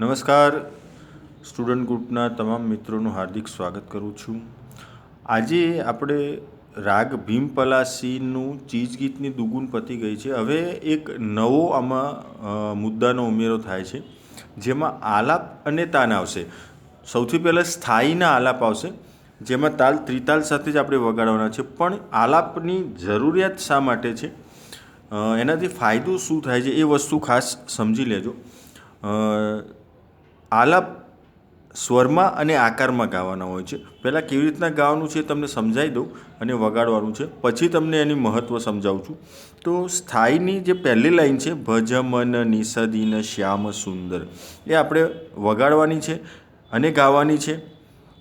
નમસ્કાર. સ્ટુડન્ટ ગ્રુપના તમામ મિત્રોનું હાર્દિક સ્વાગત કરું છું. આજે આપણે રાગ ભીમ પલાસીનું ચીજ ગીતની દુગુન પતી ગઈ છે. હવે એક નવો આમાં મુદ્દાનો ઉમેરો થાય છે. જેમાં આલાપ અને તાન આવશે. સૌથી પહેલાં સ્થાયીના આલાપ આવશે. જેમાં તાલ ત્રિતાલ સાથે જ આપણે વગાડવાના છે. પણ આલાપની જરૂરિયાત શા માટે છે? એનાથી ફાયદો શું થાય છે? એ વસ્તુ ખાસ સમજી લેજો. આલાપ સ્વરમાં અને આકારમાં ગાવાના હોય છે. પહેલાં કેવી રીતના ગાવાનું છે તમને સમજાવી દઉં અને વગાડવાનું છે. પછી તમને એની મહત્ત્વ સમજાવું છું. તો સ્થાયીની જે પહેલી લાઈન છે, ભજમન નિષદીન શ્યામ, સુંદર, એ આપણે વગાડવાની છે અને ગાવાની છે.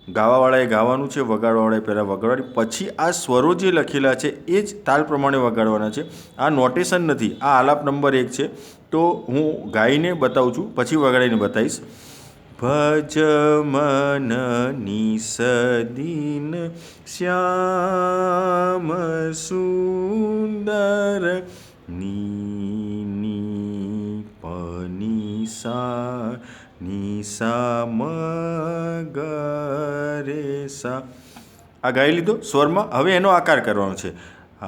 ગાવાવાળાએ ગાવાનું છે, વગાડવાવાળાએ પહેલાં વગાડવાની. પછી આ સ્વરો જે લખેલા છે એ જ તાલ પ્રમાણે વગાડવાના છે. આ નોટેશન નથી, આ આલાપ નંબર એક છે. તો હું ગાઈને બતાવું છું, પછી વગાડીને બતાવીશ. ભજ મન નિસદીન શ્યામ સુંદરની ની પની સા નિસા મ ગ સા આ ગાઈ લીધો? સ્વરમાં? હવે એનો આકાર કરવાનો છે. આ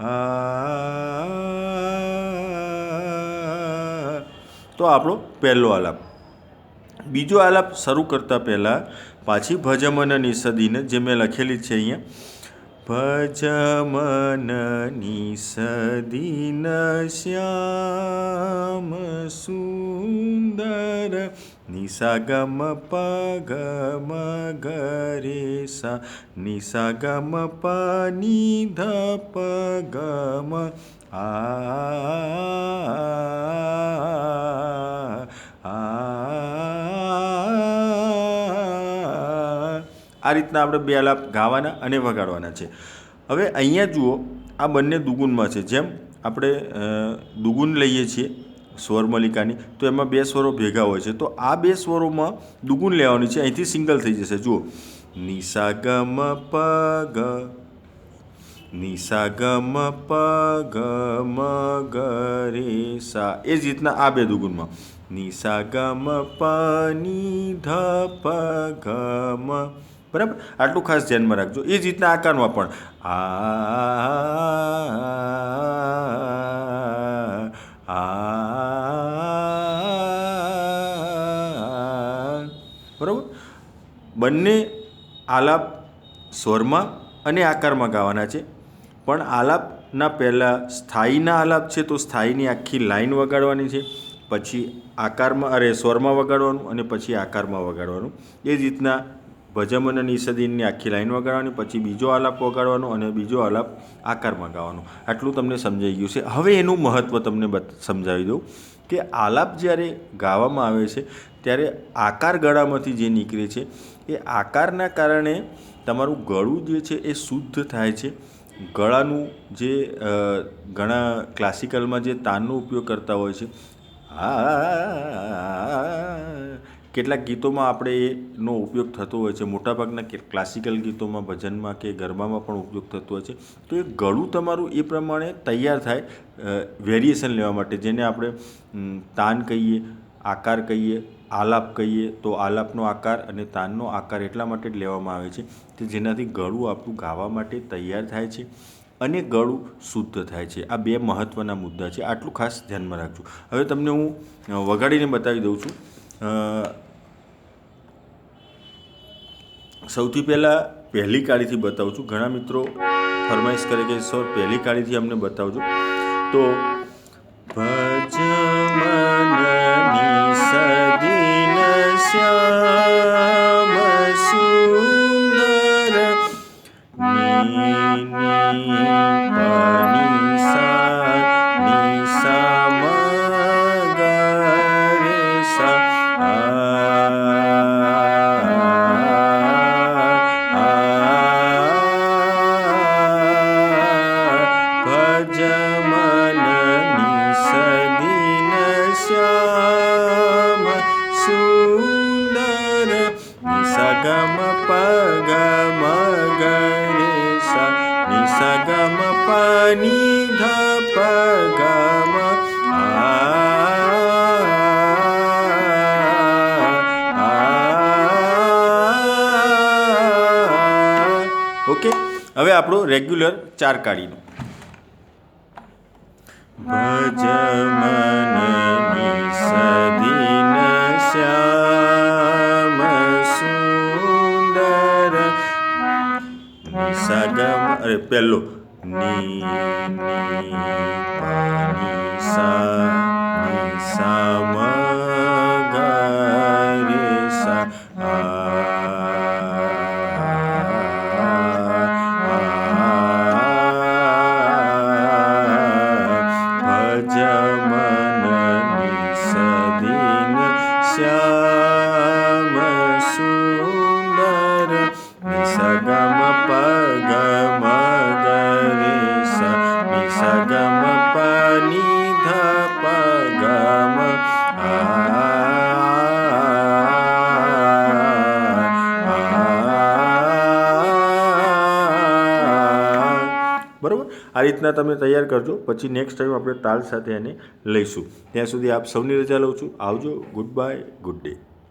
આ તો આપણો પહેલો આલાપ. બીજો આલાપ શરૂ કરતાં પહેલાં પાછી ભજમન નિષદીને જે મેં લખેલી છે અહીંયા ભજમન નિષદીન શ્યામ સુંદર નિસાગમ પગમ ગરે સા નિસાગમ પ નિધ પગમ આ આ રીતના આપણે બે આલાપ ગાવાના અને વગાડવાના છે. હવે અહીંયા જુઓ, આ બંને દુગુનમાં છે. જેમ આપણે દુગુન લઈએ છીએ સ્વરમલિકાની, તો એમાં બે સ્વરો ભેગા હોય છે. તો આ બે સ્વરોમાં દુગુન લેવાની છે. અહીંથી સિંગલ થઈ જશે. જુઓ. નિસા ગમ પ ગ નિસા ગમ પ ગ મ ગ રે સા એ જ રીતના આ બે દુગુનમાં નિસા ગમ પ ની ધ પ ગ મ બરાબર? આટલું ખાસ ધ્યાનમાં રાખજો. એ જ રીતના આકારમાં પણ. આ બરાબર? બંને આલાપ સ્વરમાં અને આકારમાં ગાવાના છે. પણ આલાપના પહેલાં સ્થાયીના આલાપ છે તો સ્થાયીની આખી લાઈન વગાડવાની છે. પછી આકારમાં, અરે, સ્વરમાં વગાડવાનું અને પછી આકારમાં વગાડવાનું. એ જ રીતના ભજમન અને નિષદિનની આખી લાઈન વગાડવાની, પછી બીજો આલાપ વગાડવાનો અને બીજો આલાપ આકારમાં ગાવાનો આટલું તમને સમજાઈ ગયું છે. હવે એનું મહત્ત્વ તમને સમજાવી દઉં કે આલાપ જ્યારે ગાવામાં આવે છે, ત્યારે આકાર ગળામાંથી જે નીકળે છે, એ આકારના કારણે તમારું ગળું જે છે એ શુદ્ધ થાય છે. ગળાનું જે ઘણા ક્લાસિકલમાં જે તાનનો ઉપયોગ કરતા હોય છે. આ કેટલાક ગીતોમાં આપણે એનો ઉપયોગ થતો હોય છે. મોટાભાગના ક્લાસિકલ ગીતોમાં, ભજનમાં કે ગરબામાં પણ ઉપયોગ થતો હોય છે. તો એ ગળું તમારું એ પ્રમાણે તૈયાર થાય વેરિએશન લેવા માટે. જેને આપણે તાન કહીએ, આકાર કહીએ, આલાપ કહીએ, તો આલાપનો આકાર અને તાનનો આકાર એટલા માટે જ લેવામાં આવે છે કે જેનાથી ગળું આપણું ગાવા માટે તૈયાર થાય છે અને ગળું શુદ્ધ થાય છે. આ બે મહત્ત્વના મુદ્દા છે. આટલું ખાસ ધ્યાનમાં રાખજો. હવે તમને હું વગાડીને બતાવી દઉં છું. સૌથી પહેલાં પહેલી કાળીથી બતાવું છું. ઘણા મિત્રો ફરમાઈશ કરે કે, સર, પહેલી કાળીથી અમને બતાવજો. તો, ભજ મનની સદીન શ્યામ પાની ધ પગમ ઓકે હવે આપણું રેગ્યુલર ચાર કાઢીનું ભજ મનની સદીન શ્યામ સુંદર સગમ અરે, પહેલું. ની ની પા ની સા ની સા નિસગમ પનિધ ગમ બરાબર? આ રીતના તમે તૈયાર કરજો. પછી નેક્સ્ટ ટાઈમ આપણે તાલ સાથે એને લઈશું. ત્યાં સુધી આપ સૌની રજા લઉં છું. આવજો. Good bye good day